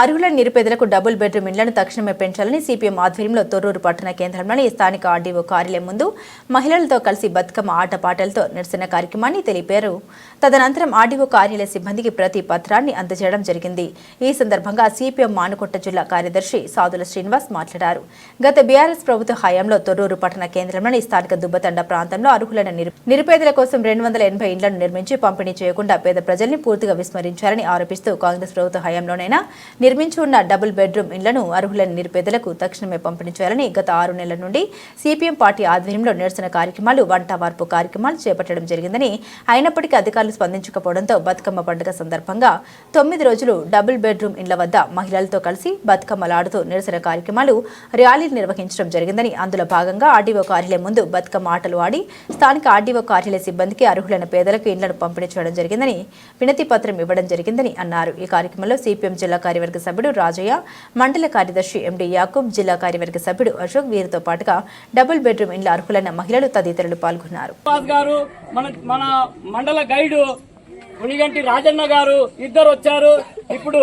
అర్హుల నిరుపేదలకు double bedroom ఇండ్లను తక్షణమే పెంచాలని సిపిఎం ఆధ్వర్యంలో తొర్రూరు పట్టణ కేంద్రంలోని స్థానిక ఆర్డీఓ కార్యాలయం ముందు మహిళలతో కలిసి బతుకమ్మ ఆటపాటలతో నిరసన కార్యక్రమాన్ని తెలిపారు. తదనంతరం ఆర్డీఓ కార్యాలయ సిబ్బందికి ప్రతి పత్రాన్ని అందజేయడం జరిగింది. ఈ సందర్భంగా సిపిఎం మానుకొట్ట జిల్లా కార్యదర్శి సాదుల శ్రీనివాస్ మాట్లాడారు. గత బీఆర్ఎస్ ప్రభుత్వ హయాంలో తొర్రూరు పట్టణ కేంద్రంలోని స్థానిక దుబ్బతండ ప్రాంతంలో అర్హులైన నిరుపేదల కోసం రెండు వందల ఎనభై ఇండ్లను నిర్మించి పంపిణీ చేయకుండా పేద ప్రజల్ని పూర్తిగా విస్మరించారని ఆరోపిస్తూ కాంగ్రెస్ ప్రభుత్వ హయాంలోనైనా నిర్మించి ఉన్న డబుల్ బెడ్రూమ్ ఇళ్ళను అర్హులైన నిరుపేదలకు తక్షణమే పంపిణీ చేయాలని గత ఆరు నెలల నుండి సిపిఎం పార్టీ ఆధ్వర్యంలో నిరసన కార్యక్రమాలు వంట వార్పు కార్యక్రమాలు చేపట్టడం జరిగిందని అయినప్పటికీ అధికారులు స్పందించకపోవడంతో బతుకమ్మ పండుగ సందర్భంగా తొమ్మిది రోజులు డబుల్ బెడ్రూమ్ ఇళ్ళ వద్ద మహిళలతో కలిసి బతుకమ్మలాడుతూ నిరసన కార్యక్రమాలు ర్యాలీలు నిర్వహించడం జరిగిందని అందులో భాగంగా ఆర్డీఓ కార్యాలయం ముందు బతుకమ్మ ఆటలు ఆడి స్థానిక ఆర్డీఓ కార్యాలయ సిబ్బందికి అర్హులైన పేదలకు ఇండ్లను పంపిణీ చేయడం జరిగిందని వినతి పత్రం ఇవ్వడం జరిగిందని అన్నారు. ఈ కార్యక్రమంలో సిపిఎం జిల్లా కార్యవర్గ సభ్యుడు రాజయ్య మండల కార్యదర్శి ఎండి యాకూబ్ జిల్లా కార్యవర్గ సభ్యుడు అశోక్ వీరితో పాటుగా డబుల్ బెడ్రూమ్ ఇండ్ల అర్హులైన మహిళలు తదితరులు పాల్గొన్నారు. గారు మన మన మండల గైడు ఉనిగంటి రాజన్న గారు ఇద్దరు వచ్చారు. ఇప్పుడు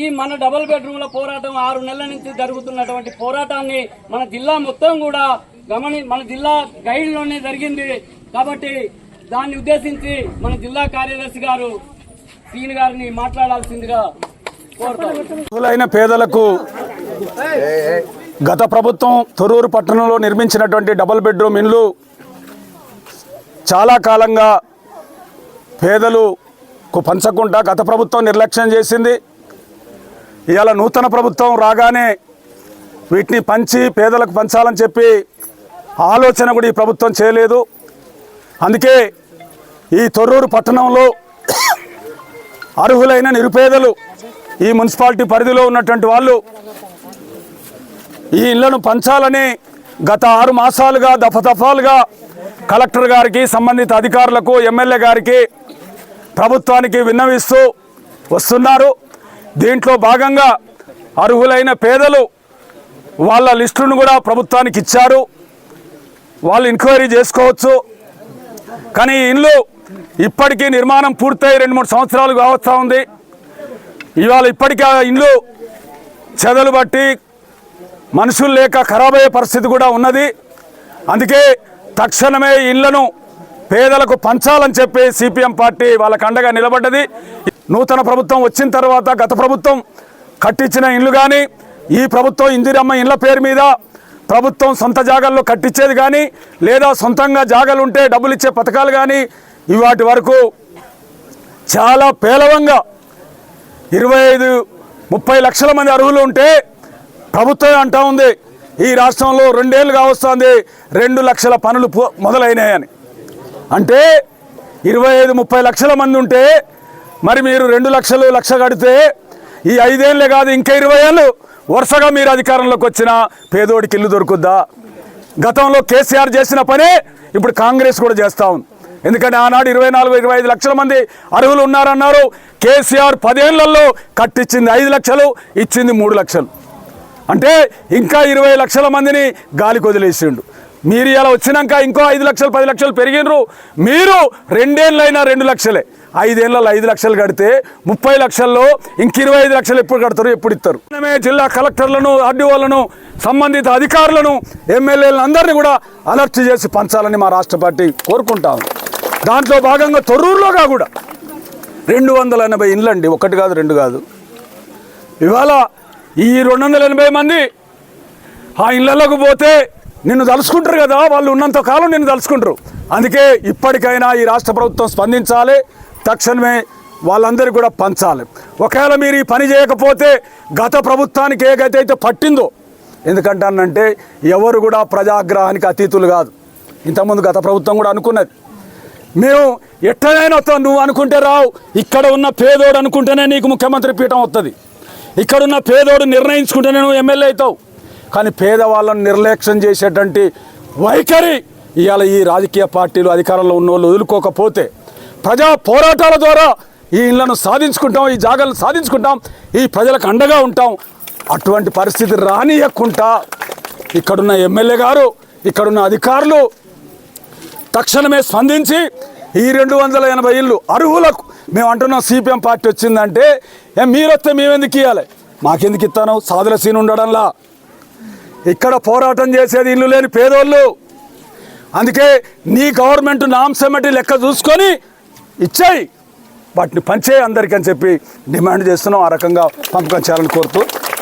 ఈ మన డబుల్ బెడ్రూమ్ల పోరాటం ఆరు నెలల నుంచి జరుగుతున్నటువంటి పోరాటాన్ని మన జిల్లా మొత్తం కూడా గమని మన జిల్లా గైడ్లోనే జరిగింది. కాబట్టి దాన్ని ఉద్దేశించి మన జిల్లా కార్యదర్శి గారు సీన్ గారిని మాట్లాడాల్సిందిగా అర్హులైన పేదలకు గత ప్రభుత్వం తొరూరు పట్టణంలో నిర్మించినటువంటి డబుల్ బెడ్రూమ్ ఇండ్లు చాలా కాలంగా పేదలకు పంచకుండా గత ప్రభుత్వం నిర్లక్ష్యం చేసింది. ఇవాళ నూతన ప్రభుత్వం రాగానే వీటిని పంచి పేదలకు పంచాలని చెప్పి ఆలోచన కూడా ఈ ప్రభుత్వం చేయలేదు. అందుకే ఈ తొర్రూరు పట్టణంలో అర్హులైన నిరుపేదలు ఈ మున్సిపాలిటీ పరిధిలో ఉన్నటువంటి వాళ్ళు ఈ ఇళ్ళను పంచాలని గత ఆరు మాసాలుగా దఫదఫాలుగా కలెక్టర్ గారికి సంబంధిత అధికారులకు ఎమ్మెల్యే గారికి ప్రభుత్వానికి విన్నవిస్తూ వస్తున్నారు. దీంట్లో భాగంగా అర్హులైన పేదలు వాళ్ళ లిస్టును కూడా ప్రభుత్వానికి ఇచ్చారు. వాళ్ళు ఎంక్వైరీ చేసుకోవచ్చు. కానీ ఈ ఇల్లు ఇప్పటికీ నిర్మాణం పూర్తయి రెండు మూడు సంవత్సరాలు కావస్తూ ఉంది. ఇవాళ ఇప్పటికే ఆ చెదలు బట్టి మనుషులు లేక ఖరాబ్ అయ్యే పరిస్థితి కూడా ఉన్నది. అందుకే తక్షణమే ఇళ్ళను పేదలకు పంచాలని చెప్పి సిపిఎం పార్టీ వాళ్ళకు అండగా నిలబడ్డది. నూతన ప్రభుత్వం వచ్చిన తర్వాత గత ప్రభుత్వం కట్టించిన ఇండ్లు కానీ ఈ ప్రభుత్వం ఇందిరమ్మ ఇండ్ల పేరు మీద ప్రభుత్వం సొంత జాగాల్లో కట్టించేది కానీ లేదా సొంతంగా జాగాలు ఉంటే డబ్బులు ఇచ్చే పథకాలు కానీ ఇవాటి వరకు చాలా పేలవంగా ఇరవై ఐదు ముప్పై లక్షల మంది అర్హులు ఉంటే ప్రభుత్వం అంటా ఉంది ఈ రాష్ట్రంలో రెండేళ్ళుగా కావస్తుంది రెండు లక్షల పనులు మొదలైనాయని. అంటే ఇరవై ఐదు ముప్పై లక్షల మంది ఉంటే మరి మీరు రెండు లక్షలు లక్ష కడితే ఈ ఐదేళ్ళే కాదు ఇంకా ఇరవై ఏళ్ళు వరుసగా మీరు అధికారంలోకి వచ్చిన పేదోడికి ఇల్లు దొరుకుద్దా? గతంలో కేసీఆర్ చేసిన పనే ఇప్పుడు కాంగ్రెస్ కూడా చేస్తా ఉంది. ఎందుకంటే ఆనాడు ఇరవై నాలుగు ఇరవై ఐదు లక్షల మంది అర్హులు ఉన్నారన్నారు. కేసీఆర్ పదేళ్ళలో కట్టించింది ఐదు లక్షలు ఇచ్చింది మూడు లక్షలు. అంటే ఇంకా ఇరవై లక్షల మందిని గాలికి వదిలేసిండు. మీరు ఇలా వచ్చినాక ఇంకో ఐదు లక్షలు పది లక్షలు పెరిగినరు. మీరు రెండేళ్ళైనా రెండు లక్షలే. ఐదేళ్ళలో ఐదు లక్షలు కడితే ముప్పై లక్షల్లో ఇంక ఇరవై ఐదు లక్షలు ఎప్పుడు కడతారు ఎప్పుడు ఇస్తారు? మనమే జిల్లా కలెక్టర్లను ఆర్డీఓలను సంబంధిత అధికారులను ఎమ్మెల్యేలను అందరినీ కూడా అలర్ట్ చేసి పంచాలని మా రాష్ట్ర పార్టీ కోరుకుంటాము దాంట్లో భాగంగా తొర్రూరులోగా కూడా? రెండు వందల ఎనభై ఇండ్లండి ఒకటి కాదు రెండు కాదు. ఇవాళ ఈ రెండు వందల ఎనభై మంది ఆ ఇళ్ళలోకి పోతే నిన్ను తలుచుకుంటారు కదా. వాళ్ళు ఉన్నంత కాలం నిన్ను తలుచుకుంటారు. అందుకే ఇప్పటికైనా ఈ రాష్ట్ర ప్రభుత్వం స్పందించాలి. తక్షణమే వాళ్ళందరికీ కూడా పంచాలి. ఒకవేళ మీరు ఈ పని చేయకపోతే గత ప్రభుత్వానికి ఏదైతే పట్టిందో ఎందుకంటానంటే ఎవరు కూడా ప్రజాగ్రహానికి అతీతులు కాదు. ఇంతకుముందు గత ప్రభుత్వం కూడా అనుకున్నది. మేము ఎట్టనైనా వస్తాం. నువ్వు అనుకుంటే రావు. ఇక్కడ ఉన్న పేదోడు అనుకుంటేనే నీకు ముఖ్యమంత్రి పీఠం వస్తుంది ఇక్కడున్న పేదోడు నిర్ణయించుకుంటేనే నువ్వు ఎమ్మెల్యే అవుతావు. కానీ పేదవాళ్ళను నిర్లక్ష్యం చేసేటువంటి వైఖరి ఇవాళ ఈ రాజకీయ పార్టీలు అధికారంలో ఉన్న వాళ్ళు వదులుకోకపోతే ప్రజా పోరాటాల ద్వారా ఈ ఇళ్ళను సాధించుకుంటాం ఈ జాగాలను సాధించుకుంటాం ఈ ప్రజలకు అండగా ఉంటాం. అటువంటి పరిస్థితి రానియకుండా ఇక్కడున్న ఎమ్మెల్యే గారు ఇక్కడున్న అధికారులు తక్షణమే స్పందించి ఈ రెండు వందల ఎనభై ఇళ్ళు అర్హులకు మేము అంటున్నాం సిపిఎం పార్టీ వచ్చిందంటే మీరొస్తే మేమెందుకు ఇవ్వాలి మాకెందుకు ఇస్తాను? సాధుల సీన్ ఉండడంలా. ఇక్కడ పోరాటం చేసేది ఇల్లు లేని పేదోళ్ళు. అందుకే నీ గవర్నమెంట్ నాంశమటి లెక్క చూసుకొని ఇచ్చాయి. వాటిని పంచే అందరికీ అని చెప్పి డిమాండ్ చేస్తున్నాం. ఆ రకంగా పంపకం చేయాలని కోరుతూ